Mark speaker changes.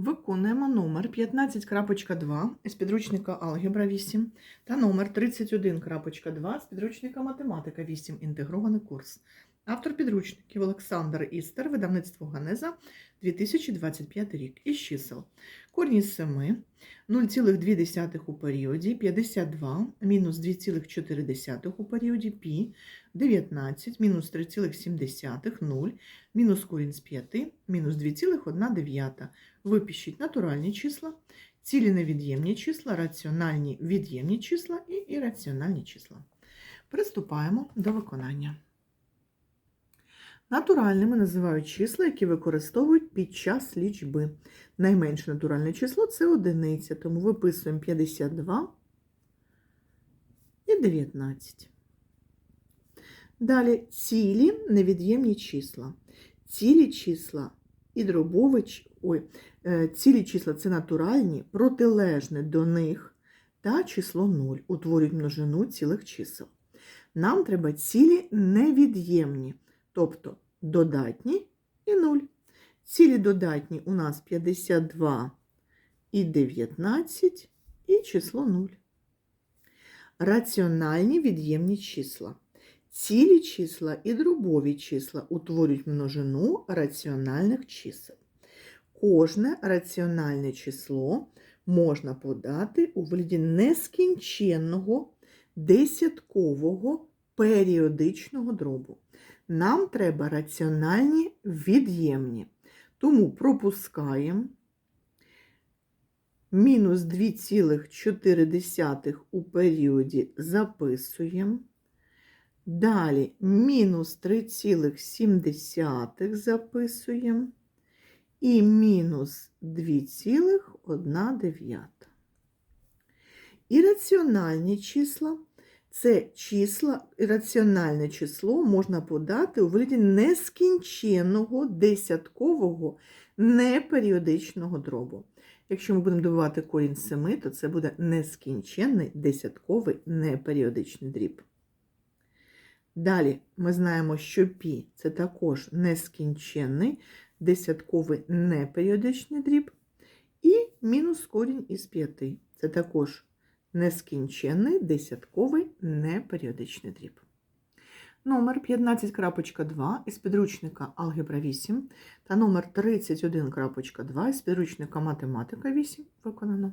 Speaker 1: Виконуємо номер 15.2 з підручника Алгебра 8 та номер 31.2 з підручника Математика 8. Інтегрований курс. Автор підручників Олександр Істер, видавництво Ганеза, 2025 рік. Із чисел. Корні з 7, 0,2 у періоді, 52, мінус 2,4 у періоді, пі, 19, мінус 3,7, 0, мінус корінь з 5, мінус 2,1 Випишіть натуральні числа, цілі невід'ємні числа, раціональні від'ємні числа і ірраціональні числа. Приступаємо до виконання. Натуральними називають числа, які використовують під час лічби. Найменше натуральне число це одиниця, тому виписуємо 52 і 19. Далі цілі невід'ємні числа. Цілі числа і дробович, ой, е, цілі числа це натуральні, протилежне до них та число 0 утворюють множину цілих чисел. Нам треба цілі невід'ємні, тобто додатні і 0. Цілі додатні у нас 52 і 19 і число 0. Раціональні від'ємні числа. Цілі числа і дробові числа утворюють множину раціональних чисел. Кожне раціональне число можна подати у вигляді нескінченного десяткового періодичного дробу. Нам треба раціональні від'ємні. Тому пропускаємо мінус 2,4 у періоді записуємо. Далі мінус 3,7 записуємо. І мінус 2,1. Ірраціональні числа це числа, ірраціональне число можна подати у вигляді нескінченного десяткового неперіодичного дробу. Якщо ми будемо добувати корінь 7, то це буде нескінченний десятковий неперіодичний дріб. Далі ми знаємо, що пі це також нескінченний десятковий неперіодичний дріб. І мінус корінь із 5. Це також нескінченний десятковий неперіодичний дріб. Номер 15.2 із підручника Алгебра 8 та номер 31.2 із підручника Математика 8 виконано.